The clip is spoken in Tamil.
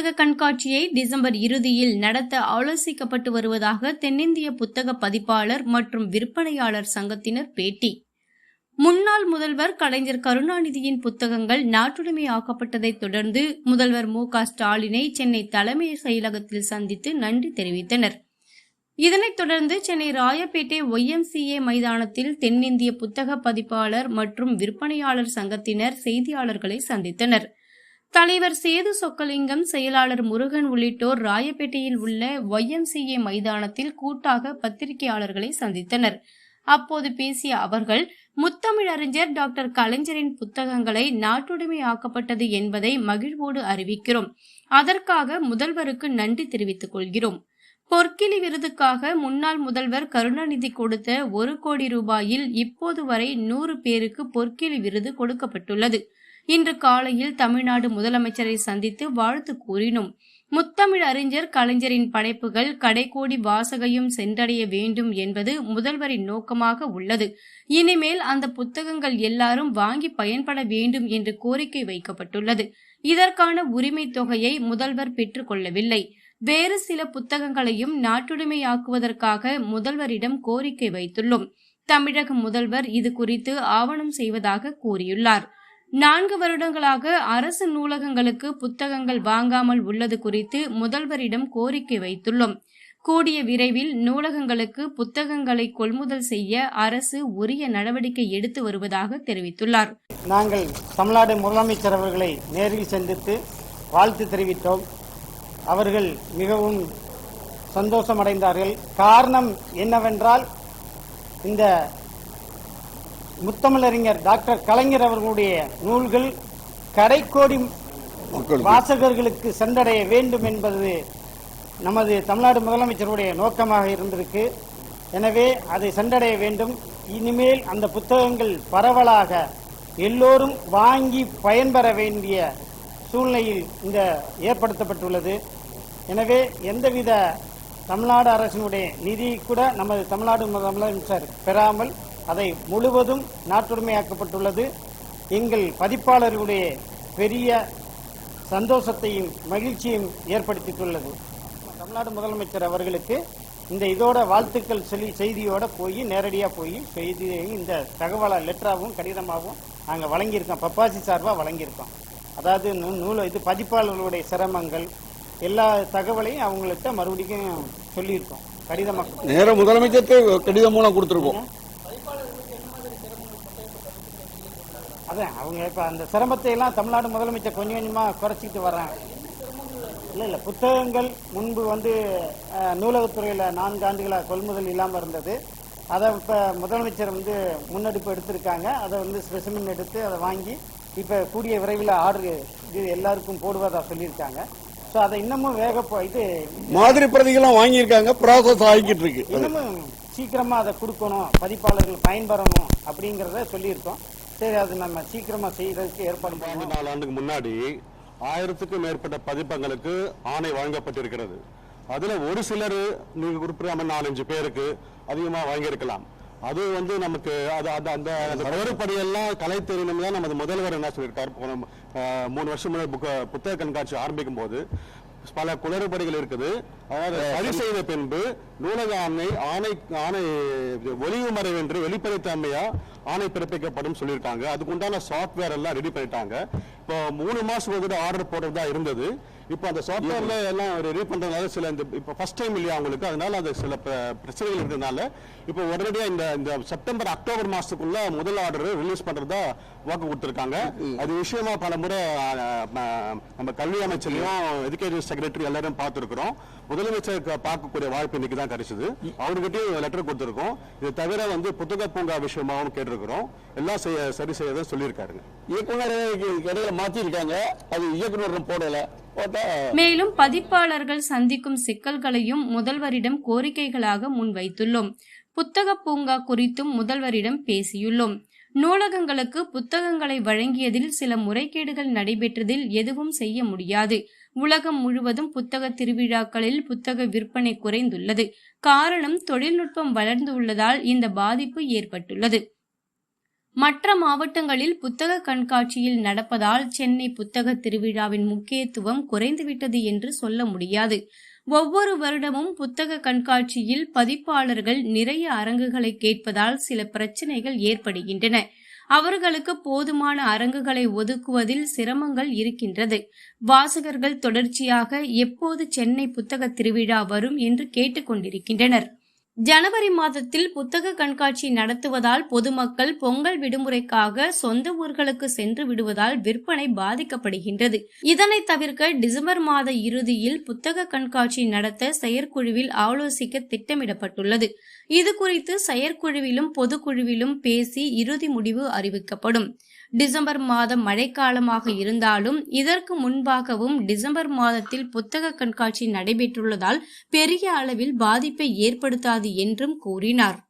புத்தக கண்காட்சியை டிசம்பர் இறுதியில் நடத்த ஆலோசிக்கப்பட்டு வருவதாக தென்னிந்திய புத்தக பதிப்பாளர் மற்றும் விற்பனையாளர் சங்கத்தினர் பேட்டி. முன்னாள் முதல்வர் கலைஞர் கருணாநிதியின் புத்தகங்கள் நாட்டுடைமையாக்கப்பட்டதைத் தொடர்ந்து முதல்வர் மு க ஸ்டாலினை சென்னை தலைமை செயலகத்தில் சந்தித்து நன்றி தெரிவித்தனர். இதனைத் தொடர்ந்து சென்னை ராயப்பேட்டை ஒய்எம்சிஏ மைதானத்தில் தென்னிந்திய புத்தக பதிப்பாளர் மற்றும் விற்பனையாளர் சங்கத்தினர் செய்தியாளர்களை சந்தித்தனர். தலைவர் சேது சொக்கலிங்கம் செயலாளர் முருகன் உள்ளிட்டோர் ராயப்பேட்டையில் உள்ள ஒய்எம்சிஏ மைதானத்தில் கூட்டாக பத்திரிகையாளர்களை சந்தித்தனர். அப்போது பேசிய அவர்கள் முத்தமிழறிஞர் டாக்டர் கலைஞரின் புத்தகங்களை நாட்டுடைமையாக்கப்பட்டது என்பதை மகிழ்வோடு அறிவிக்கிறோம். அதற்காக முதல்வருக்கு நன்றி தெரிவித்துக் கொள்கிறோம். பொற்கிளி விருதுக்காக முன்னாள் முதல்வர் கருணாநிதி கொடுத்த ஒரு கோடி ரூபாயில் இப்போது வரை நூறு பேருக்கு பொற்கிளி விருது கொடுக்கப்பட்டுள்ளது. இன்று காலையில் தமிழ்நாடு முதலமைச்சரை சந்தித்து வாழ்த்து கூறினோம் முத்தமிழ் அறிஞர் கலைஞரின் படைப்புகள் கடைக்கோடி வாசகையும் சென்றடைய வேண்டும் என்பது முதல்வரின் நோக்கமாக உள்ளது. இனிமேல் அந்த புத்தகங்கள் எல்லாரும் வாங்கி பயன்பட வேண்டும் என்று கோரிக்கை வைக்கப்பட்டுள்ளது. இதற்கான உரிமை தொகையை முதல்வர் பெற்றுக்கொள்ளவில்லை வேறு சில புத்தகங்களையும் நாட்டுடைமையாக்குவதற்காக முதல்வரிடம் கோரிக்கை வைத்துள்ளோம். தமிழக முதல்வர் இது குறித்து ஆவணம் செய்வதாக கூறியுள்ளார். நான்கு வருடங்களாக அரசு நூலகங்களுக்கு புத்தகங்கள் வாங்காமல் உள்ளது குறித்து முதல்வரிடம் கோரிக்கை வைத்துள்ளோம். கூடிய விரைவில் நூலகங்களுக்கு புத்தகங்களை கொள்முதல் செய்ய அரசு உரிய நடவடிக்கை எடுத்து வருவதாக தெரிவித்துள்ளார். நாங்கள் தமிழ்நாடு முதலமைச்சர் அவர்களை நேரில் சந்தித்து வாழ்த்து தெரிவித்தோம். அவர்கள் மிகவும் சந்தோஷமடைந்தார்கள். காரணம் என்னவென்றால் இந்த முத்தமிழறிஞர் டாக்டர் கலைஞர் அவர்களுடைய நூல்கள் கடைக்கோடி வாசகர்களுக்கு சென்றடைய வேண்டும் என்பது நமது தமிழ்நாடு முதலமைச்சருடைய நோக்கமாக இருந்திருக்கு. எனவே அதை சென்றடைய வேண்டும். இனிமேல் அந்த புத்தகங்கள் பரவலாக எல்லோரும் வாங்கி பயன்பெற வேண்டிய சூழ்நிலையில் இந்த ஏற்படுத்தப்பட்டுள்ளது. எனவே எந்தவித தமிழ்நாடு அரசினுடைய நிதி கூட நமது தமிழ்நாடு முதலமைச்சர் பெறாமல் அதை முழுவதும் நாட்டுடைமையாக்கப்பட்டுள்ளது. எங்கள் பதிப்பாளர்களுடைய பெரிய சந்தோஷத்தையும் மகிழ்ச்சியும் ஏற்படுத்தியுள்ளது. தமிழ்நாடு முதலமைச்சர் அவர்களுக்கு இந்த இதோட வாழ்த்துக்கள் சொல்லி செய்தியோட போய் நேரடியாக போய் செய்தியை இந்த தகவலை லெட்டராகவும் கடிதமாகவும் நாங்கள் வழங்கியிருக்கோம். பப்பாசி சார்பாக வழங்கியிருக்கோம். அதாவது நூல் இது பதிப்பாளர்களுடைய சிரமங்கள் எல்லா தகவலையும் அவங்கள்ட்ட மறுபடியும் சொல்லியிருக்கோம். கடிதமாக நேர முதலமைச்சருக்கு கடிதம் மூலம் கொடுத்துருக்கோம். அதான் அவங்க இப்போ அந்த சிரமத்தை எல்லாம் தமிழ்நாடு முதலமைச்சர் கொஞ்சம் கொஞ்சமாக குறைச்சிட்டு வர்றாங்க. இல்லை இல்லை. புத்தகங்கள் முன்பு வந்து நூலகத்துறையில் நான்கு ஆண்டுகளாக கொள்முதல் இல்லாமல் இருந்தது. அதை இப்போ முதலமைச்சர் வந்து முன்னெடுப்பு எடுத்திருக்காங்க. அதை வந்து ஸ்பெசிமென் எடுத்து அதை வாங்கி இப்போ கூடிய விரைவில் ஆர்டர் இது எல்லாருக்கும் போடுவதா சொல்லியிருக்காங்க. ஸோ அதை இன்னமும் வேக இது மாதிரி பிரதிகளும் வாங்கியிருக்காங்க. ப்ராசஸ் ஆகிக்கிட்டு இருக்கு. இன்னமும் சீக்கிரமா அதை கொடுக்கணும். பதிப்பாளர்கள் பயன்பெறணும் அப்படிங்கறத சொல்லியிருக்கோம். சரி அது நம்ம சீக்கிரமா செய்யறதுக்கு ஏற்பாடு ஆண்டு நாலு ஆண்டுக்கு முன்னாடி ஆயிரத்துக்கும் மேற்பட்ட பதிப்பங்களுக்கு ஆணை வழங்கப்பட்டிருக்கிறது. அதுல ஒரு சிலர் நீங்க குறிப்பிடாம நாலஞ்சு பேருக்கு அதிகமா வாங்கியிருக்கலாம். அது வந்து நமக்கு அது அந்த அந்த குளறுபடியெல்லாம் கலை தெரியணும் தான் நமது முதல்வர் என்ன சொல்லியிருக்காரு? போன மூணு வருஷம் முன்னாடி புத்தக கண்காட்சி ஆரம்பிக்கும் போது பல குளறுபடிகள் இருக்குது. அதாவது சரி செய்த பின்பு நூலக ஆணை ஆணை ஆணை ஒளிவு மறைவென்று வெளிப்படைத்தன்மையா ஆணை பிறப்பிக்கப்படும் சொல்லியிருக்காங்க. அதுக்கு உண்டான சாஃப்ட்வேர் எல்லாம் ரெடி பண்ணிட்டாங்க. இப்போ மூணு மாசம் ஆர்டர் போடுறதா இருந்தது. இப்போ அந்த சாஃப்ட்வேர்ல எல்லாம் ரெடி பண்றதுனால சில இந்த இப்போ ஃபர்ஸ்ட் டைம் இல்லையா அவங்களுக்கு அதனால அது சில பிர- பிரச்சனைகள் இருக்கிறதுனால இப்போ உடனடியா இந்த இந்த செப்டம்பர் அக்டோபர் மாசத்துக்குள்ள முதல் ஆர்டர் ரிலீஸ் பண்றதா வாக்கு கொடுத்திருக்காங்க. அது விஷயமா பல முறை நம்ம கல்வி அமைச்சரையும் எஜுகேஷன் செக்ரட்டரி எல்லாரும் பார்த்துருக்கிறோம். முதலமைச்சருக்கு பார்க்கக்கூடிய வாய்ப்பு இன்னைக்கு தான் கிடைச்சது. அவர்கிட்டயும் லெட்டர் கொடுத்துருக்கோம். இது தவிர வந்து புத்தக பூங்கா விஷயமாவும் கேட்டிருக்கிறோம். எல்லாம் செய்ய சரி செய்யதான் சொல்லியிருக்காருங்க. இயக்குனர் இடையில மாத்திருக்காங்க. அது இயக்குனர் போடல. மேலும் பதிப்பாளர்கள் சந்திக்கும் சிக்கல்களையும் முதல்வரிடம் கோரிக்கைகளாக முன்வைத்துள்ளோம். புத்தக பூங்கா குறித்தும் முதல்வரிடம் பேசியுள்ளோம். நூலகங்களுக்கு புத்தகங்களை வழங்கியதில் சில முறைகேடுகள் நடைபெற்றதில் எதுவும் செய்ய முடியாது. உலகம் முழுவதும் புத்தக திருவிழாக்களில் புத்தக விற்பனை குறைந்துள்ளது. காரணம் தொழில்நுட்பம் வளர்ந்து உள்ளதால் இந்த பாதிப்பு ஏற்பட்டுள்ளது. மற்ற மாவட்டங்களில் புத்தக கண்காட்சியில் நடப்பதால் சென்னை புத்தக திருவிழாவின் முக்கியத்துவம் குறைந்துவிட்டது என்று சொல்ல முடியாது. ஒவ்வொரு வருடமும் புத்தக கண்காட்சியில் பதிப்பாளர்கள் நிறைய அரங்குகளை கேட்பதால் சில பிரச்சனைகள் ஏற்படுகின்றன. அவர்களுக்கு போதுமான அரங்குகளை ஒதுக்குவதில் சிரமங்கள் இருக்கின்றது. வாசகர்கள் தொடர்ச்சியாக எப்போது சென்னை புத்தக திருவிழா வரும் என்று கேட்டுக்கொண்டிருக்கின்றனர். ஜனவரி மாதத்தில் புத்தக கண்காட்சி நடத்துவதால் பொதுமக்கள் பொங்கல் விடுமுறைக்காக சொந்த ஊர்களுக்கு சென்று விடுவதால் விற்பனை பாதிக்கப்படுகின்றது. இதனை தவிர்க்க டிசம்பர் மாத இறுதியில் புத்தக கண்காட்சி நடத்த செயற்குழுவில் ஆலோசிக்க திட்டமிடப்பட்டுள்ளது. இது குறித்து செயற்குழுவிலும் பொதுக்குழுவிலும் பேசி இறுதி முடிவு அறிவிக்கப்படும். டிசம்பர் மாதம் மழைக்காலமாக இருந்தாலும் இதற்கு முன்பாகவும் டிசம்பர் மாதத்தில் புத்தக கண்காட்சி நடைபெற்றுள்ளதால் பெரிய அளவில் பாதிப்பை ஏற்படுத்தாது என்றும் கூறினார்.